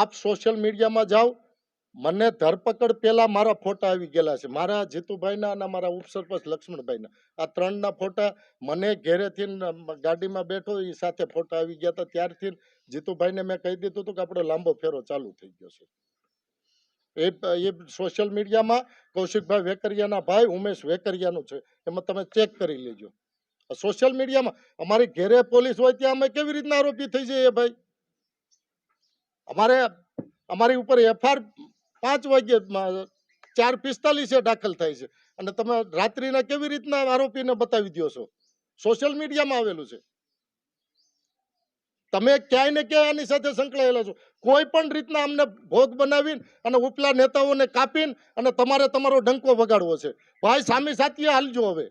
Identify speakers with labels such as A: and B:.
A: આપ સોશિયલ મીડિયામાં જાઓ, મને ધરપકડ પહેલા મારા ફોટા આવી ગયેલા છે. મારા જીતુભાઈના અને મારા ઉપસરપંચ લક્ષ્મણભાઈના. આ ત્રણના ફોટા મને ઘેરેથી ગાડીમાં બેઠો એ સાથે ફોટા આવી ગયા હતા. ત્યારથી જીતુભાઈને મેં કહી દીધું હતું કે આપણો લાંબો ફેરો ચાલુ થઈ ગયો છે. એ એ સોશિયલ મીડિયામાં કૌશિકભાઈ વેકરિયાના ભાઈ, ઉમેશ વેકરિયાનું છે. એમાં તમે ચેક કરી લેજો. સોશિયલ મીડિયામાં અમારી ઘેરે પોલીસ હોય ત્યાં અમે કેવી રીતના આરોપી થઈ જઈએ ભાઈ? અમારે અમારી ઉપર એફઆર પાંચ વાગ્યે ચાર પિસ્તાલીસે દાખલ થાય છે. અને તમે રાત્રિના કેવી રીતના આરોપીને બતાવી દો છો? સોશિયલ મીડિયામાં આવેલું છે. તમે ક્યાંય ને ક્યાંય આની સાથે સંકળાયેલા છો. કોઈ પણ રીતના અમને ભોગ બનાવીને અને ઉપલા નેતાઓને કાપીને અને તમારે તમારો ડંકો વગાડવો છે. ભાઈ સામી સાથે હાલજો હવે.